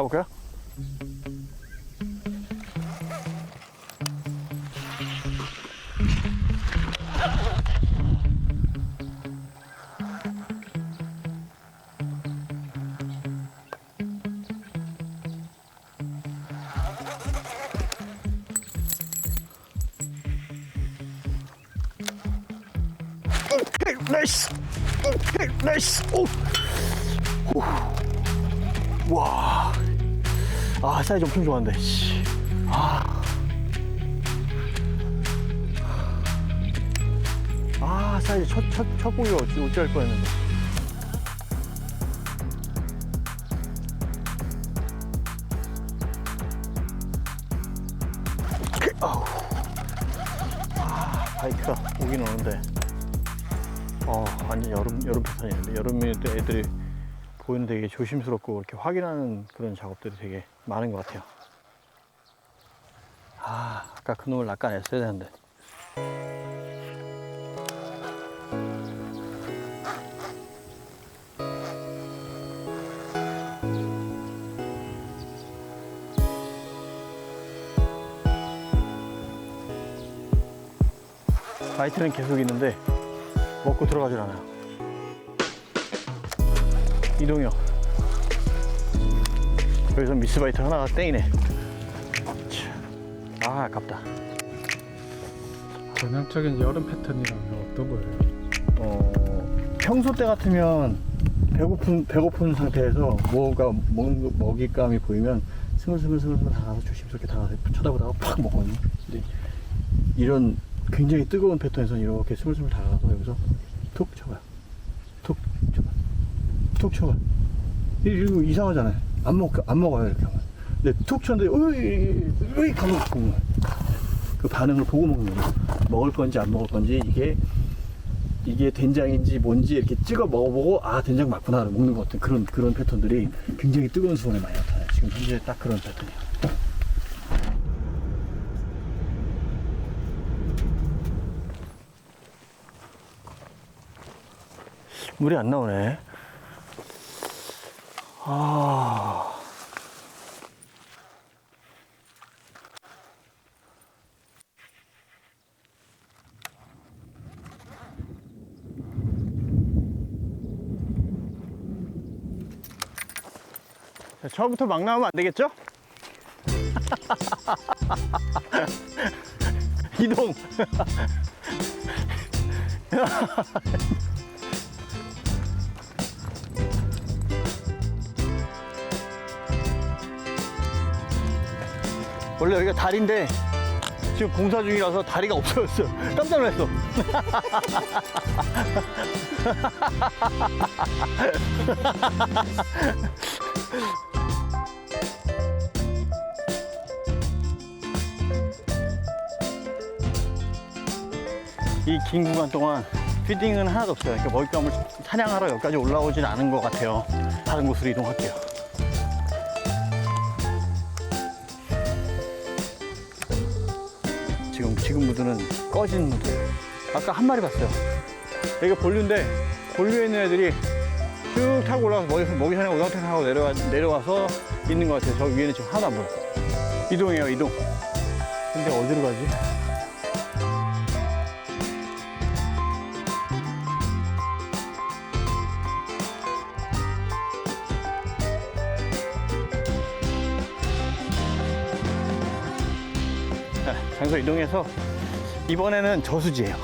가볼까요? 나이스! 나이스! 오! 오. 와. 아, 사이즈 엄청 좋아한데, 씨. 아. 아, 사이즈 첫, 첫, 첫 고기가 어찌, 어찌할 뻔했는데. 아, 바이크가 오긴 오는데. 어, 완전 여름, 여름 패턴이는데. 여름에 또 애들이 보이는 되게 조심스럽고 이렇게 확인하는 그런 작업들이 되게 많은 것 같아요. 아, 아까 그 놈을 낚아냈어야 되는데. 바이트는 계속 있는데 먹고 들어가질 않아요. 이동이요. 여기서 미스바이트 하나가 땡이네. 참. 아, 아깝다. 전형적인 여름 패턴이라면 어떤 거예요? 어, 평소 때 같으면 배고픈, 배고픈 상태에서 뭐가 먹, 먹잇감이 보이면 스물스물스물 다가서 조심스럽게 다가서 쳐다보다가 팍 먹거든요. 근데 이런 굉장히 뜨거운 패턴에서는 이렇게 스물스물 다가가서 여기서 툭 쳐봐요. 툭. 이- 이거 이상하잖아요. 안 먹, 안 먹어요, 이렇게. 근데 툭 쳤는데, 으이, 으이, 먹는 거예요. 그 반응을 보고 먹는 거예요. 먹을 건지 안 먹을 건지 이게 이게 된장인지 뭔지 이렇게 찍어 먹어보고 아 된장 맞구나 먹는 것 같은 그런 그런 패턴들이 굉장히 뜨거운 수온에 많이 나타나요. 지금 현재 딱 그런 패턴이에요. 물이 안 나오네. 아. 자, 처음부터 막 나오면 안 되겠죠? 이동. 원래 여기가 다리인데 지금 공사 중이라서 다리가 없어졌어. 깜짝 놀랐어. 이 긴 구간 동안 피딩은 하나도 없어요. 그러니까 먹잇감을 사냥하러 여기까지 올라오진 않은 것 같아요. 다른 곳으로 이동할게요. 지금 무드는 꺼진 무드. 아까 한 마리 봤어요. 여기가 본류인데 본류에 있는 애들이 쭉 타고 올라가서 먹이, 먹이 사냥 우당탕 하고 내려와, 내려와서 있는 것 같아요. 저 위에는 지금 하나도 안 보여. 이동해요, 이동. 근데 어디로 가지? 이동해서 이번에는 저수지예요.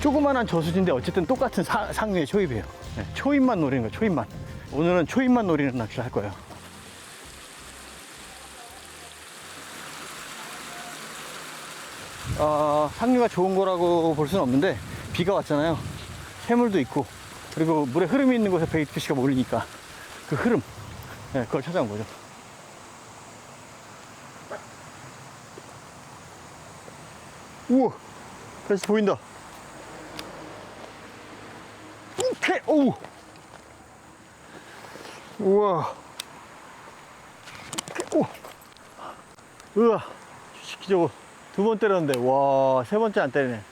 조그만한 저수지인데 어쨌든 똑같은 사- 상류의 초입이에요. 네, 초입만 노리는 거예요. 초입만. 오늘은 초입만 노리는 낚시를 할 거예요. 어, 상류가 좋은 거라고 볼 수는 없는데 비가 왔잖아요. 새물도 있고 그리고 물에 흐름이 있는 곳에 베이트피시가 몰리니까 그 흐름 네, 그걸 찾아온 거죠. 우와 다시 보인다. 오케이 오우. 우와. 오케이, 오 우와 기저고. 두번 때렸는데 와 세 번째 안 때리네.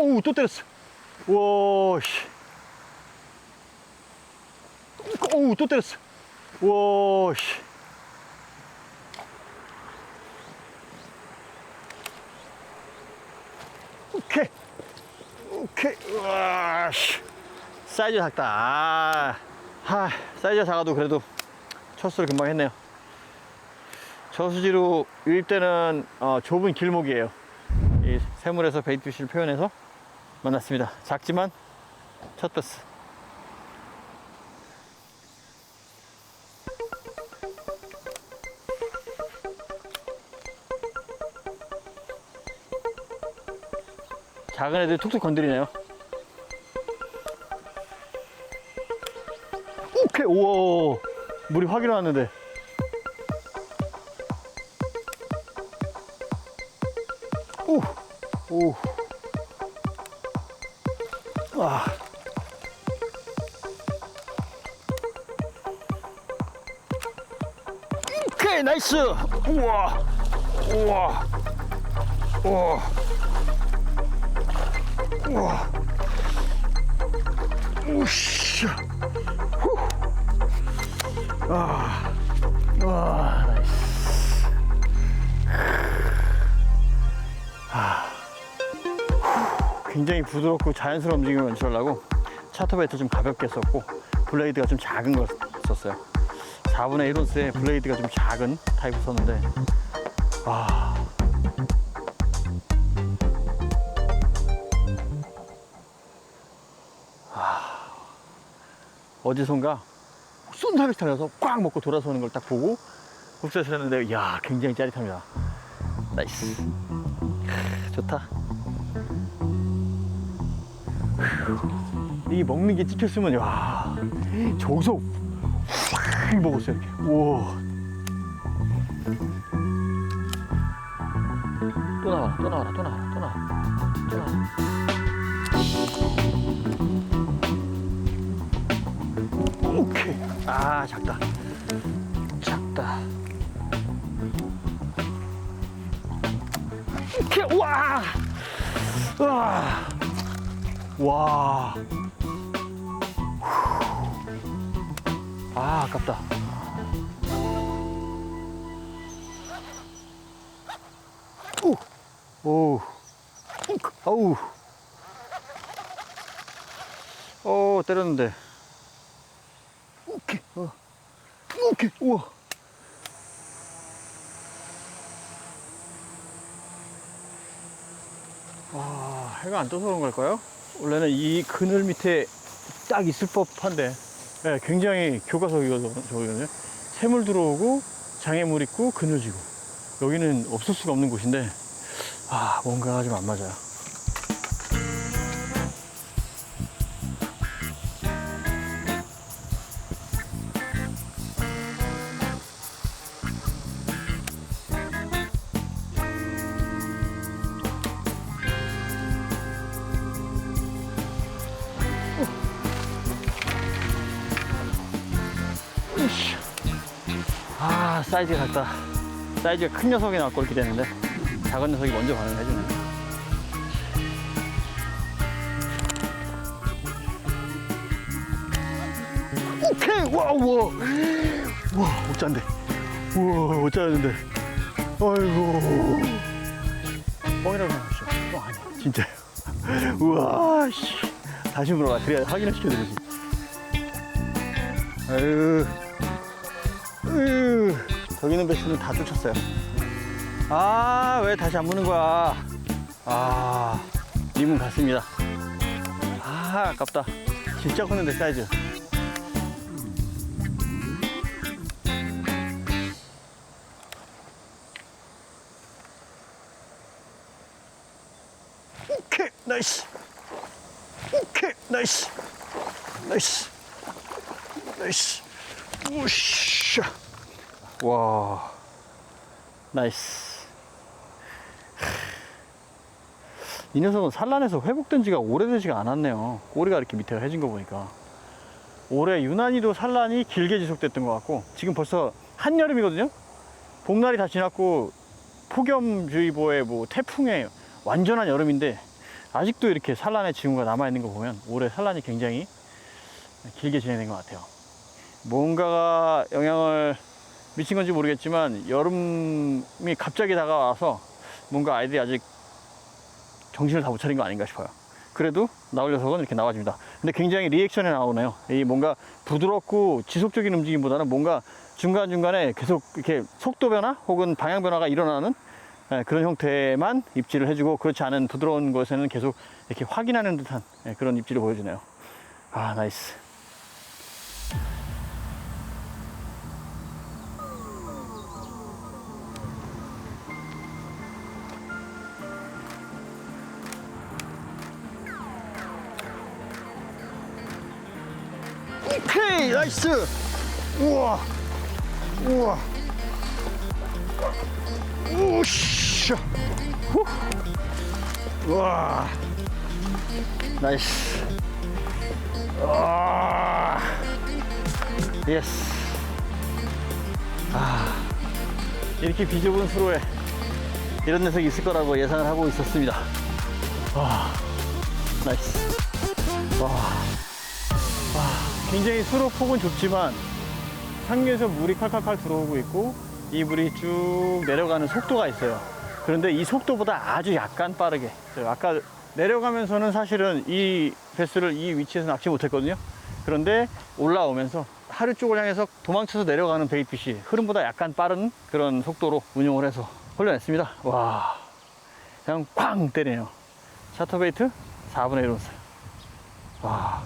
오우 또 때렸어. 우와, 씨. 어우, 또 때렸어. 우와, 씨. 오케이. 오케이. 우와, 씨. 사이즈 작다. 아, 하, 사이즈가 작아도 그래도 첫 수를 금방 했네요. 저수지로 일 때는 어, 좁은 길목이에요. 이 새물에서 베이트피쉬를 표현해서 만났습니다. 작지만 첫 패스. 작은 애들이 툭툭 건드리네요. 오케이, 우와, 물이 확 일어났는데. 오, 오. 아. 오케이, 나이스. 우와, 우와, 우와, 우와. 우씨. 후. 아, 와, 나이스. 굉장히 부드럽고 자연스러운 움직임을 연출하려고 차터베이트 좀 가볍게 썼고 블레이드가 좀 작은 걸 썼어요 4분의 1온스에 블레이드가 좀 작은 타입을 썼는데 아 아. 어디선가 쏜살이 타면서 꽉 먹고 돌아서는 걸 딱 보고 흡수해서 했는데 이야 굉장히 짜릿합니다. 나이스. 크, 좋다. 이 먹는 게 찍혔으면 와 저기서 확 먹었어요 이렇게. 우와. 또 나와라 또 나와라 또 나와라 또 나와라 또 나와라 오케이 아 작다 작다 오케이 와 와. 와. 아, 아깝다. 오. 오. 아우. 어, 때렸는데. 오케이. 어. 오케이. 우와. 아, 해가 안 떠서 그런 걸까요? 원래는 이 그늘 밑에 딱 있을 법한데, 예, 굉장히 교과서이거든요. 새물 들어오고, 장애물 있고, 그늘 지고. 여기는 없을 수가 없는 곳인데, 아, 뭔가 좀 안 맞아요. 사이즈가 작다. 사이즈가 큰 녀석이 나왔고 이렇게 되는데, 작은 녀석이 먼저 반응을 해주네. 오케이! 와, 우 와! 우 와, 못 짠데. 우와, 못 짜는데. 아이고. 뻥이라고 생각하시죠? 뻥 아니야. 진짜요. 우와, 씨. 다시 물어봐. 그래야 확인을 시켜드리지. 아유, 으, 저기 있는 배추는 다 쫓았어요. 아, 왜 다시 안 무는 거야? 아, 님은 갔습니다. 아, 아깝다. 진짜 컸는데, 사이즈. 오케이, 나이스. 오케이, 나이스. 나이스. 나이스. 우샤. 와. 나이스. 이 녀석은 산란에서 회복된 지가 오래되지가 않았네요. 꼬리가 이렇게 밑에가 해진 거 보니까. 올해 유난히도 산란이 길게 지속됐던 것 같고, 지금 벌써 한여름이거든요? 봄날이 다 지났고, 폭염주의보에 뭐 태풍에 완전한 여름인데, 아직도 이렇게 산란의 징후가 남아있는 거 보면 올해 산란이 굉장히 길게 진행된 것 같아요. 뭔가가 영향을 미친 건지 모르겠지만 여름이 갑자기 다가와서 뭔가 아이들이 아직 정신을 다 못 차린 거 아닌가 싶어요. 그래도 나올 녀석은 이렇게 나와줍니다. 근데 굉장히 리액션이 나오네요. 이 뭔가 부드럽고 지속적인 움직임보다는 뭔가 중간중간에 계속 이렇게 속도 변화 혹은 방향 변화가 일어나는 예, 그런 형태만 입질을 해주고 그렇지 않은 부드러운 것에는 계속 이렇게 확인하는 듯한 예, 그런 입질을 보여주네요. 아, 나이스. 오케이 나이스. 우와. 우와. 후. 우와. 나이스. 아. 예스. 아. 이렇게 비좁은 수로에 이런 녀석이 있을 거라고 예상을 하고 있었습니다. 와. 나이스. 와 굉장히 수로 폭은 좁지만 상류에서 물이 칼칼칼 들어오고 있고 이 물이 쭉 내려가는 속도가 있어요. 그런데 이 속도보다 아주 약간 빠르게. 아까 내려가면서는 사실은 이 배스를 이 위치에서 낚시 못했거든요. 그런데 올라오면서 하류 쪽을 향해서 도망쳐서 내려가는 베이트핏이 흐름보다 약간 빠른 그런 속도로 운용을 해서 훈련했습니다. 와, 그냥 꽝 때리네요. 샤터 베이트 4분의 1 온스. 와.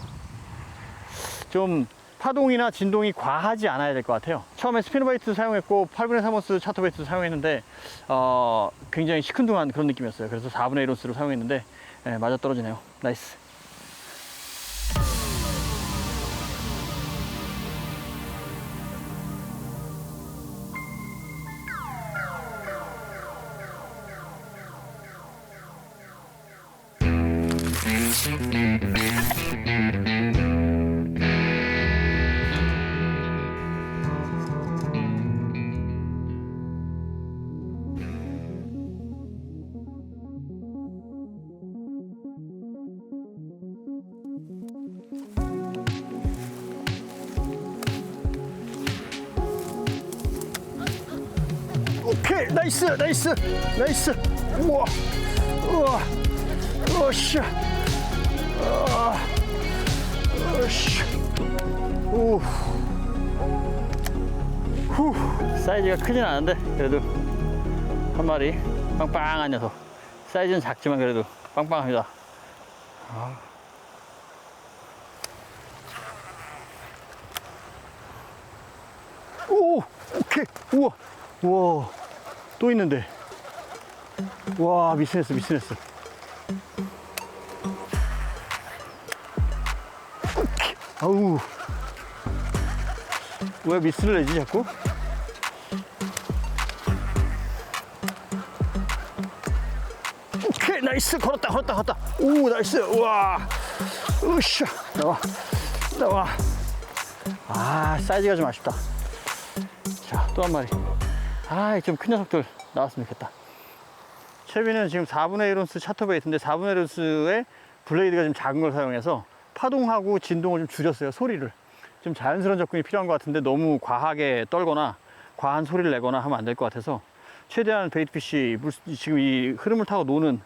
좀 파동이나 진동이 과하지 않아야 될 것 같아요. 처음에 스피너바이트 사용했고 8분의 3온스 차터바이트 사용했는데 어, 굉장히 시큰둥한 그런 느낌이었어요. 그래서 4분의 1온스를 사용했는데 예, 맞아 떨어지네요. 나이스. 나이스 나이스 나이스. 우와 우와 오샤 아, 오샤 오 후. 사이즈가 크진 않은데 그래도 한 마리. 빵빵한 녀석. 사이즈는 작지만 그래도 빵빵합니다. 아. 오 오케이. 우와. 우와 또 있는데. 와 미스냈어 미스냈어. 아우. 왜 미스를 내지 자꾸? 오케이 나이스. 걸었다 걸었다 걸었다. 오 나이스. 우와. 으쌰. 나와. 나와. 아 사이즈가 좀 아쉽다. 자, 또 한 마리. 아, 좀 큰 녀석들 나왔으면 좋겠다. 채비는 지금 4분의 1온스 차터베이트인데 4분의 1온스의 블레이드가 좀 작은 걸 사용해서 파동하고 진동을 좀 줄였어요, 소리를. 좀 자연스러운 접근이 필요한 것 같은데 너무 과하게 떨거나 과한 소리를 내거나 하면 안 될 것 같아서 최대한 베이트피쉬 물, 지금 이 흐름을 타고 노는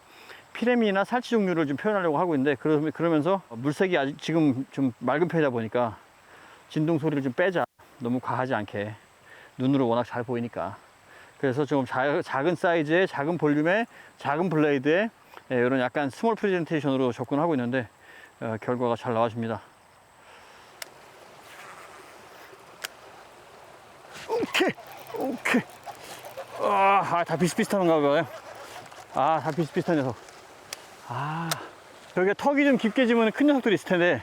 피레미나 살치 종류를 좀 표현하려고 하고 있는데 그러- 그러면서 물색이 아직 지금 좀 맑은 편이다 보니까 진동 소리를 좀 빼자. 너무 과하지 않게. 눈으로 워낙 잘 보이니까. 그래서 좀 자- 작은 사이즈의 작은 볼륨의 작은 블레이드에 예, 이런 약간 스몰 프레젠테이션으로 접근하고 있는데 어, 결과가 잘 나와줍니다. 오케이, 오케이. 아, 아, 다 비슷비슷한가 봐요. 아, 다 비슷비슷한 녀석. 아, 여기가 턱이 좀 깊게 지면 큰 녀석들이 있을 텐데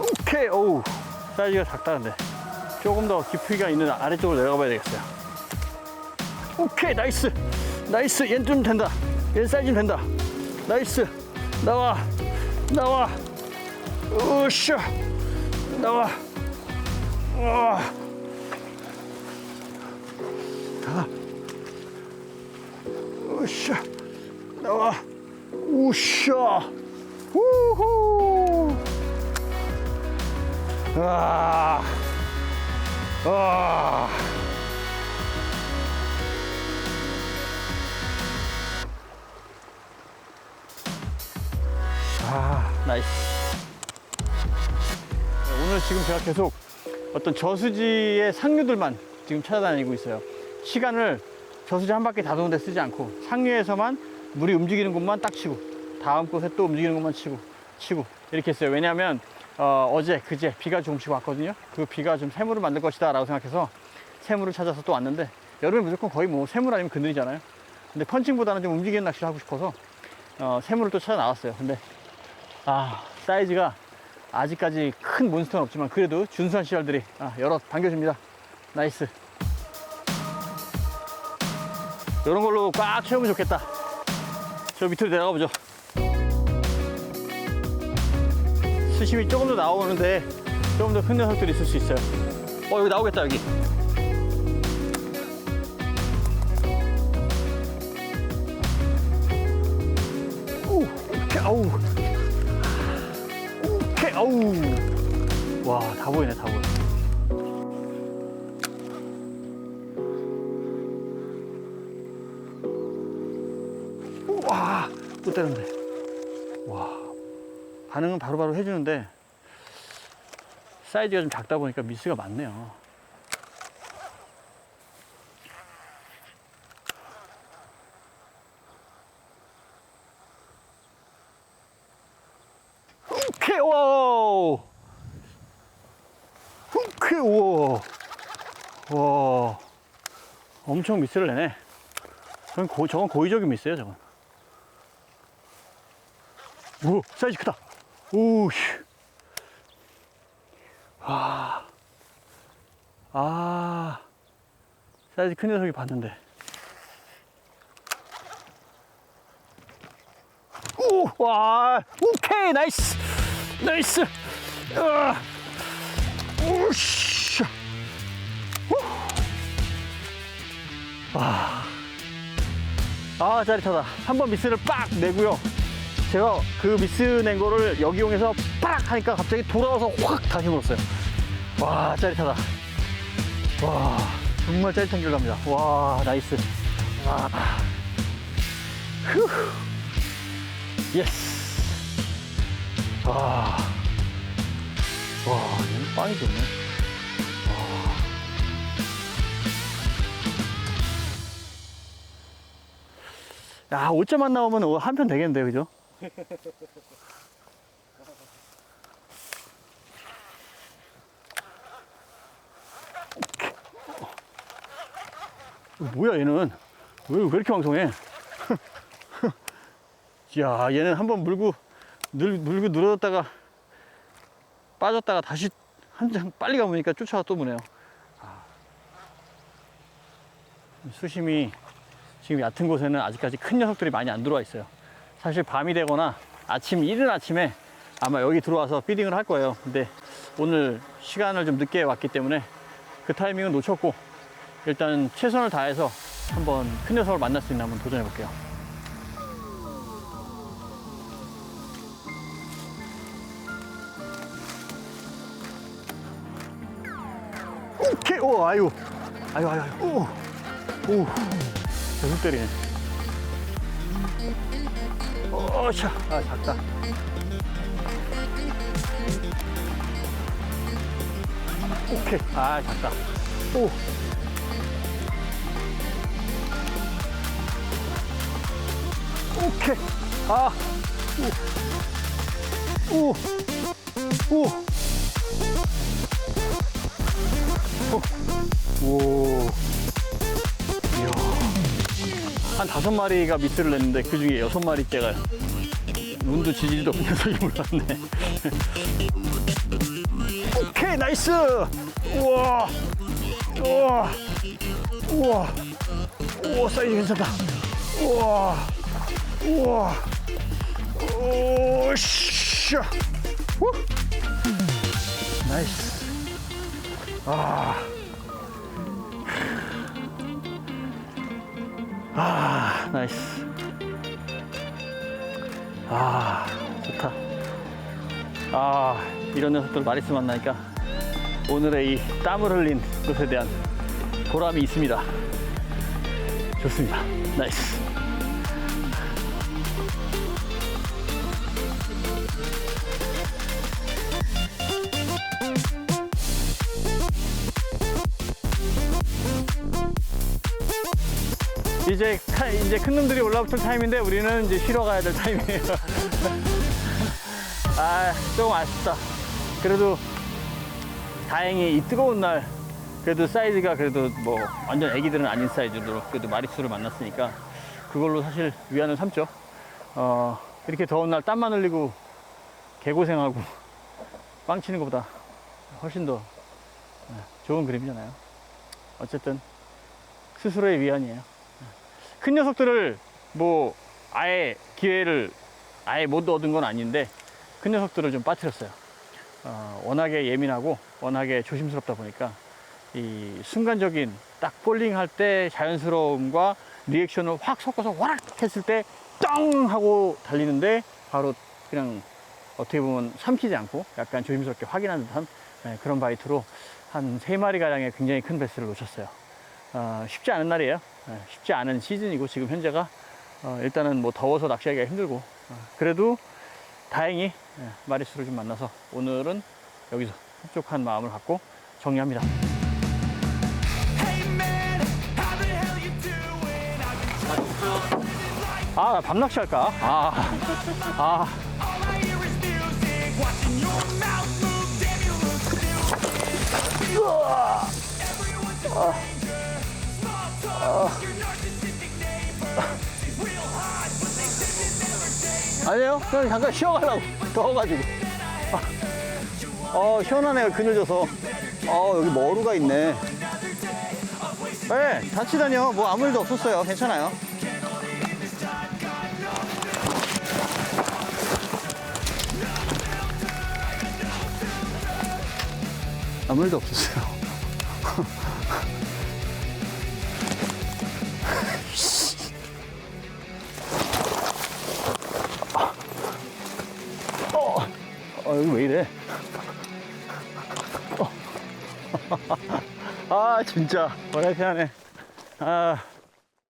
오케이 오우 사이즈가 작다는데 조금 더 깊이가 있는 아래쪽으로 내려가 봐야 되겠어요. 오케이 나이스. 나이스. 얘는 좀 된다. 얘 사이즈는 된다. 나이스. 나와. 나와. 으쌰. 나와. 와. 자. 우샤 나와. 우샤 우후 아, 아. 아, 나이스. 네, 오늘 지금 제가 계속 어떤 저수지의 상류들만 지금 찾아다니고 있어요. 시간을 저수지 한 바퀴 다 도는 데 쓰지 않고 상류에서만 물이 움직이는 곳만 딱 치고 다음 곳에 또 움직이는 곳만 치고 치고 이렇게 했어요. 왜냐하면 어, 어제 그제 비가 조금씩 왔거든요. 그 비가 좀 새물을 만들 것이다 라고 생각해서 새물을 찾아서 또 왔는데 여름에 무조건 거의 뭐 새물 아니면 그늘이잖아요. 근데 펀칭보다는 좀 움직이는 낚시를 하고 싶어서 어, 새물을 또 찾아 나왔어요. 근데 아 사이즈가 아직까지 큰 몬스터는 없지만 그래도 준수한 씨알들이 아, 여러 반겨줍니다. 나이스. 이런 걸로 꽉 채우면 좋겠다. 저 밑으로 내려가 보죠. 수심이 조금 더 나오는데 조금 더 큰 녀석들이 있을 수 있어요. 어 여기 나오겠다 여기. 오, 오케이, 아우. 오케이, 아우. 와, 다 보이네, 다 보여. 와, 또 때렸네. 와, 반응은 바로 바로 해주는데, 사이즈가 좀 작다 보니까 미스가 많네요. 엄청 미스를 내네. 저건, 고, 저건 고의적인 미스예요, 저건. 오, 사이즈 크다. 오, 씨. 와. 아. 사이즈 큰 녀석이 봤는데. 오, 와, 오케이, 나이스, 나이스. 아, 오씨. 와. 아, 짜릿하다. 한 번 미스를 빡 내고요. 제가 그 미스 낸 거를 역이용해서 빡 하니까 갑자기 돌아와서 확 다시 물었어요. 와, 짜릿하다. 와, 정말 짜릿한 결과입니다. 와, 나이스. 와. 휴. 예스. 와. 와, 얘는 빵이 좋네. 와. 야, 5점만 나오면 한 편 되겠는데, 그죠? 뭐야, 얘는. 왜, 왜 이렇게 왕성해? 야, 얘는 한번 물고, 늘, 물고 늘어졌다가 빠졌다가 다시 한 장 빨리 가보니까 쫓아가 또 무네요. 아. 수심이 지금 얕은 곳에는 아직까지 큰 녀석들이 많이 안 들어와 있어요. 사실 밤이 되거나 아침, 이른 아침에 아마 여기 들어와서 피딩을 할 거예요. 근데 오늘 시간을 좀 늦게 왔기 때문에 그 타이밍은 놓쳤고 일단 최선을 다해서 한번 큰 녀석을 만날 수 있나 한번 도전해 볼게요. 오케이. 오 아유. 아유 아유 아유. 오오. 계속 때리네 어샤. 아 작다. 오케이. 아 작다. 오. 오케이. 아오오. 오. 이야. 한 다섯 마리가 미스를 냈는데 그 중에 여섯 마리째가 눈도 지지도 없는 녀석이 물었네. 오케이, 나이스! 우와! 우와! 우와! 우와, 사이즈 괜찮다. 우와! 우와! 오, 샤! 우! 나이스. 아. 나이스. 아, 좋다. 아, 이런 녀석들 마리스 만나니까 오늘의 이 땀을 흘린 것에 대한 보람이 있습니다. 좋습니다. 나이스. 이제 큰 놈들이 올라붙을 타임인데 우리는 이제 쉬러 가야 될 타임이에요. 아, 조금 아쉽다. 그래도 다행히 이 뜨거운 날 그래도 사이즈가 그래도 뭐 완전 애기들은 아닌 사이즈로 그래도 마리수를 만났으니까 그걸로 사실 위안을 삼죠. 어, 이렇게 더운 날 땀만 흘리고 개고생하고 빵 치는 것보다 훨씬 더 네, 좋은 그림이잖아요. 어쨌든 스스로의 위안이에요. 큰 녀석들을 뭐 아예 기회를 아예 못 얻은 건 아닌데 큰 녀석들을 좀 빠뜨렸어요. 어, 워낙에 예민하고 워낙에 조심스럽다 보니까 이 순간적인 딱 볼링 할 때 자연스러움과 리액션을 확 섞어서 와락 했을 때짱 하고 달리는데 바로 그냥 어떻게 보면 삼키지 않고 약간 조심스럽게 확인한 듯한 네, 그런 바이트로 한 세 마리 가량의 굉장히 큰 베스를 놓쳤어요. 어, 쉽지 않은 날이에요. 예, 쉽지 않은 시즌이고 지금 현재가 어, 일단은 뭐 더워서 낚시하기가 힘들고 어, 그래도 다행히 예, 마리수를 좀 만나서 오늘은 여기서 흡족한 마음을 갖고 정리합니다. 아, 나 밤 낚시 할까? 아, 아, hear 아니에요. 그냥 잠깐 쉬어가려고. 더워가지고. 아, 어, 시원하네요. 그늘 져서. 어, 여기 머루가 있네. 네, 다녀. 뭐 아무 일도 없었어요. 괜찮아요. 아무 일도 없었어요. 여기 왜 이래? 어. 아, 진짜. 머리 피하네. 아,